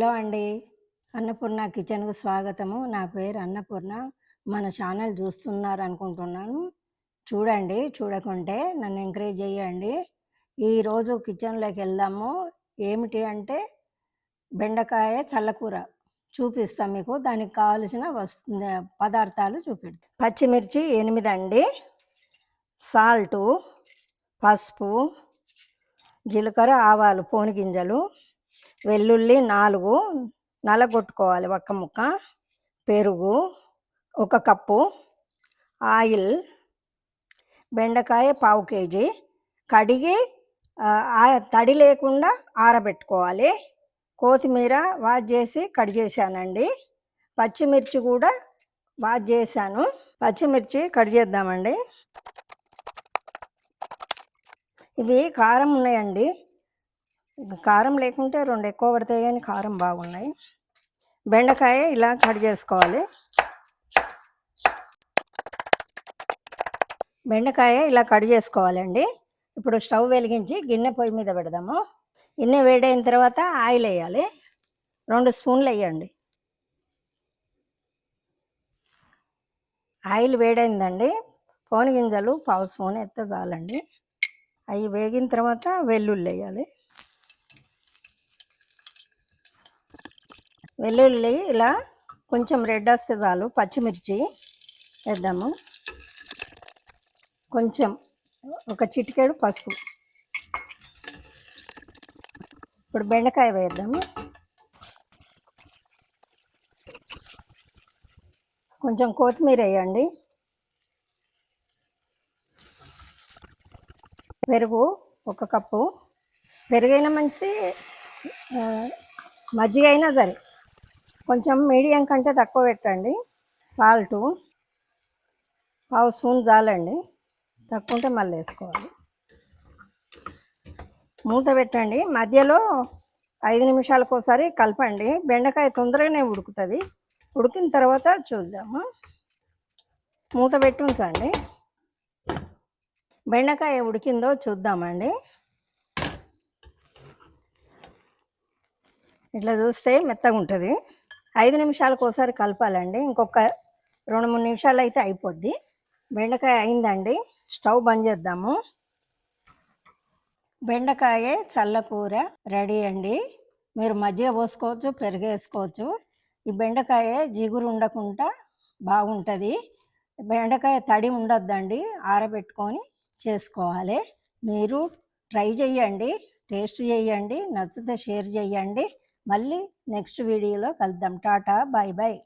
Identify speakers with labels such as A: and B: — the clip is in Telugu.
A: హలో అండి. అన్నపూర్ణ కిచెన్కు స్వాగతము. నా పేరు అన్నపూర్ణ. మన ఛానల్ చూస్తున్నారు అనుకుంటున్నాను. చూడండి చూడకుంటే నన్ను ఎంకరేజ్ చేయండి. ఈరోజు కిచెన్లోకి వెళ్దాము. ఏమిటి అంటే బెండకాయ చల్లకూర చూపిస్తాం మీకు. దానికి కావలసిన వస్తు పదార్థాలు చూపెడతాం పచ్చిమిర్చి ఎనిమిది అండి సాల్టు పసుపు జీలకర్ర ఆవాలు పోని గింజలు వెల్లుల్లి నాలుగు నలగొట్టుకోవాలి ఒక్క ముక్క పెరుగు ఒక కప్పు ఆయిల్ బెండకాయ పావు కేజీ కడిగి ఆ, తడి లేకుండా ఆరబెట్టుకోవాలి. కొత్తిమీర వాష్ చేసి కట్ చేశానండి. పచ్చిమిర్చి కూడా వాష్ చేశాను. పచ్చిమిర్చి కట్ చేద్దామండి. ఇవి కారం ఉన్నాయండి. కారం లేకుంటే రెండు ఎక్కువ పడతాయి కానీ కారం బాగున్నాయి. బెండకాయ ఇలా కట్ చేసుకోవాలి. బెండకాయ ఇలా కట్ చేసుకోవాలండి. ఇప్పుడు స్టవ్ వెలిగించి గిన్నె పొయ్యి మీద పెడదాము. గిన్నె వేడైన తర్వాత ఆయిల్ వేయాలి. రెండు స్పూన్లు వేయండి. ఆయిల్ వేడైందండి. పోని గింజలు పావు స్పూన్ ఎత్తే చాలండి. అవి వేగిన తర్వాత వెల్లుల్లి వేయాలి. వెల్లుల్లి ఇలా కొంచెం రెడ్ వస్తే చాలు పచ్చిమిర్చి వేద్దాము. కొంచెం ఒక చిటికేడు పసుపు. ఇప్పుడు బెండకాయ వేద్దాము. కొంచెం కొత్తిమీర వేయండి. పెరుగు ఒక కప్పు. పెరుగైనా మంచిది మజ్జిగ అయినా సరే. కొంచెం మీడియం కంటే తక్కువ పెట్టండి. సాల్టు. పావు స్పూన్ చాలండి తక్కువ ఉంటే మళ్ళీ వేసుకోవాలి. మూత పెట్టండి. మధ్యలో ఐదు నిమిషాలకు ఒకసారి కలపండి. బెండకాయ తొందరగానే ఉడుకుతుంది. ఉడికిన తర్వాత చూద్దాము. మూత పెట్టి ఉంచండి. బెండకాయ ఉడికిందో చూద్దామండి. ఇట్లా చూస్తే మెత్తగా ఉంటుంది ఐదు నిమిషాలకు ఒకసారి కలపాలండి. ఇంకొక రెండు మూడు నిమిషాలు అయితే అయిపోద్ది. బెండకాయ అయిందండి. స్టవ్ బంద్ చేద్దాము. బెండకాయ చల్లకూర రెడీ అండి. మీరు మజ్జిగ పోసుకోవచ్చు పెరుగు వేసుకోవచ్చు. ఈ బెండకాయ జిగురు ఉండకుండా బాగుంటుంది. బెండకాయ తడి ఉండొద్దండి. ఆరబెట్టుకొని చేసుకోవాలి. మీరు ట్రై చేయండి. టేస్ట్ చేయండి. నచ్చితే షేర్ చేయండి. మళ్ళీ నెక్స్ట్ వీడియోలో కలుద్దాం. Tata bye bye